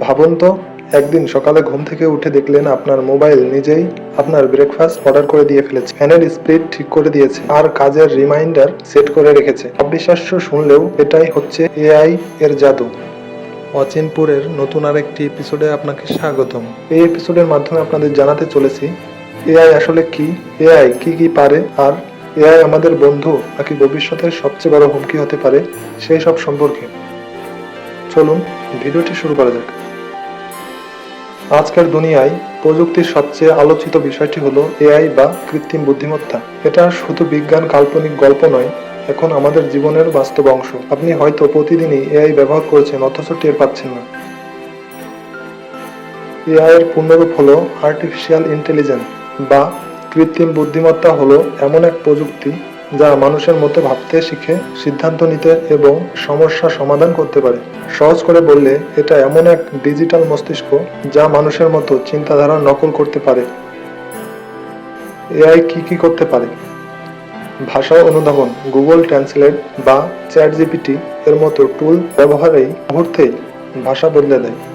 ভাবুন তো, একদিন সকালে ঘুম থেকে উঠে দেখলেন আপনার মোবাইল নিজেই আপনার ব্রেকফাস্ট অর্ডার করে দিয়ে ফেলেছে। ফ্যানের স্পিড ঠিক করে দিয়েছে আর কাজের রিমাইন্ডার সেট করে রেখেছে। অবিশ্বাস্য শুনলেও এটাই হচ্ছে এআই এর জাদু। অচিনপুরের নতুন আরেকটি এপিসোডে আপনাকে স্বাগতম। এই এপিসোডের মাধ্যমে আপনাদের জানাতে চলেছি এআই আসলে কি? এআই কি কি পারে? আর এআই আমাদের বন্ধু নাকি ভবিষ্যতের সবচেয়ে বড় হুমকি হতে পারে? সেই সব সম্পর্কে। চলুন, ভিডিওটি শুরু করা যাক। আজকের দুনিয়ায় প্রযুক্তির সবচেয়ে আলোচিত বিষয়টি হলো এআই বা কৃত্রিম বুদ্ধিমত্তা। এটা শুধু বিজ্ঞান, কাল্পনিক গল্প নয়, এখন আমাদের জীবনের বাস্তব অংশ। আপনি হয়তো প্রতিদিনই এআই ব্যবহার করছেন, অথচ টের পাচ্ছেন না। এআই এর পূর্ণরূপ হলো আর্টিফিশিয়াল ইন্টেলিজেন্স বা কৃত্রিম বুদ্ধিমত্তা হলো এমন এক প্রযুক্তি যা মানুষের মতো ভাবতে শিখে, সিদ্ধান্ত নিতে এবং সমস্যা সমাধান করতে পারে। সহজ করে বললে, এটা এমন এক ডিজিটাল মস্তিষ্ক যা মানুষের মতো চিন্তাধারা নকল করতে পারে। এআই কি কি করতে পারে? ভাষা অনুধাবন, গুগল ট্রান্সলেট বা চ্যাট জিপিটি এর মতো টুল ব্যবহারেই মুহূর্তেই ভাষা বদলে দেয়।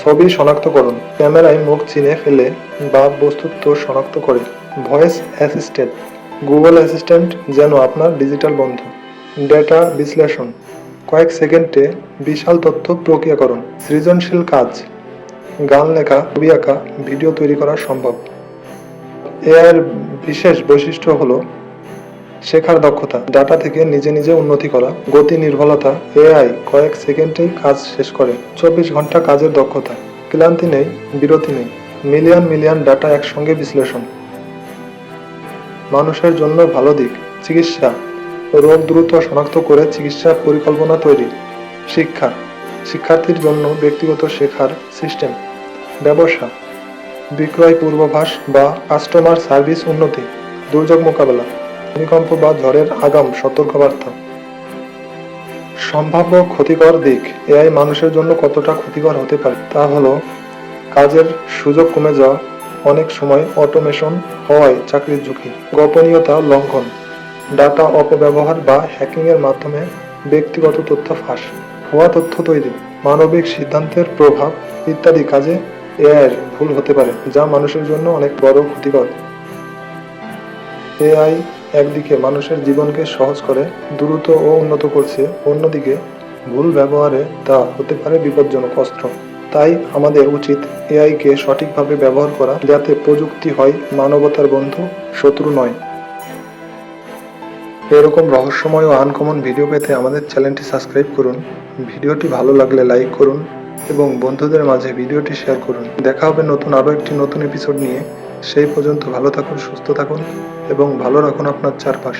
ছবি শনাক্তকরণ ক্যামেরায় মুখ চিনে ফেলে বা বস্তুত্ব শনাক্ত করে। Voice assistant. গুগল অ্যাসিস্ট্যান্ট যেন আপনার ডিজিটাল বন্ধু। ডেটা বিশ্লেষণ। কয়েক সেকেন্ডে বিশাল তথ্য প্রক্রিয়াকরণ সৃজনশীল কাজ। গান লেখা, ছবি আঁকা, ভিডিও তৈরি করা সম্ভব। এআইয়ের বিশেষ বৈশিষ্ট্য হলো শেখার দক্ষতা ডাটা থেকে নিজে নিজে উন্নতি করা, গতি নির্ভরতা এআই কয়েক সেকেন্ডেই কাজ শেষ করে, চব্বিশ ঘণ্টা কাজের দক্ষতা, ক্লান্তি নেই, বিরতি নেই, মিলিয়ন মিলিয়ন ডাটা একসঙ্গে বিশ্লেষণ। মানুষের জন্য ভালো দিক, চিকিৎসা, রোগ দ্রুত শনাক্ত করে চিকিৎসা পরিকল্পনা তৈরি, শিক্ষা, শিক্ষার্থীর জন্য ব্যক্তিগত শেখার সিস্টেম ব্যবসা, বিক্রয় পূর্বাভাস বা কাস্টমার সার্ভিস উন্নতি, দুর্যোগ মোকাবেলা। ভূমিকম্প বা ঝড়ের আগাম সতর্কবার্তা। সম্ভাব্য ক্ষতিকর দিক এআই মানুষের জন্য কতটা ক্ষতিকর হতে পারে তা হলো কাজের সুযোগ কমে যাওয়া, অনেক সময় অটোমেশন হওয়ায় চাকরির ঝুঁকি, গোপনীয়তা লঙ্ঘন, ডাটা অপব্যবহার বা হ্যাকিং এর মাধ্যমে ব্যক্তিগত তথ্য ফাঁস, ভুয়া তথ্য তৈরি, মানবিক সিদ্ধান্তের প্রভাব ইত্যাদি কাজে এআই এর ভুল হতে পারে, যা মানুষের জন্য অনেক বড় ক্ষতিকর। এআই একদিকে মানুষের জীবনকে সহজ করে, দ্রুত ও উন্নত করছে, অন্যদিকে ভুল ব্যবহারে তা হতে পারে বিপজ্জনক অস্ত্র। তাই আমাদের উচিত এআইকে সঠিকভাবে ব্যবহার করা যাতে প্রযুক্তি হয়, মানবতার বন্ধু, শত্রু নয়। এরকম রহস্যময় ও আনকমন ভিডিও পেতে আমাদের চ্যানেলটি সাবস্ক্রাইব করুন। ভিডিওটি ভালো লাগলে লাইক করুন এবং বন্ধুদের মাঝে ভিডিওটি শেয়ার করুন। দেখা হবে নতুন আরও একটি নতুন এপিসোড নিয়ে। সেই পর্যন্ত ভালো থাকুন সুস্থ থাকুন এবং ভালো রাখুন আপনার চারপাশ।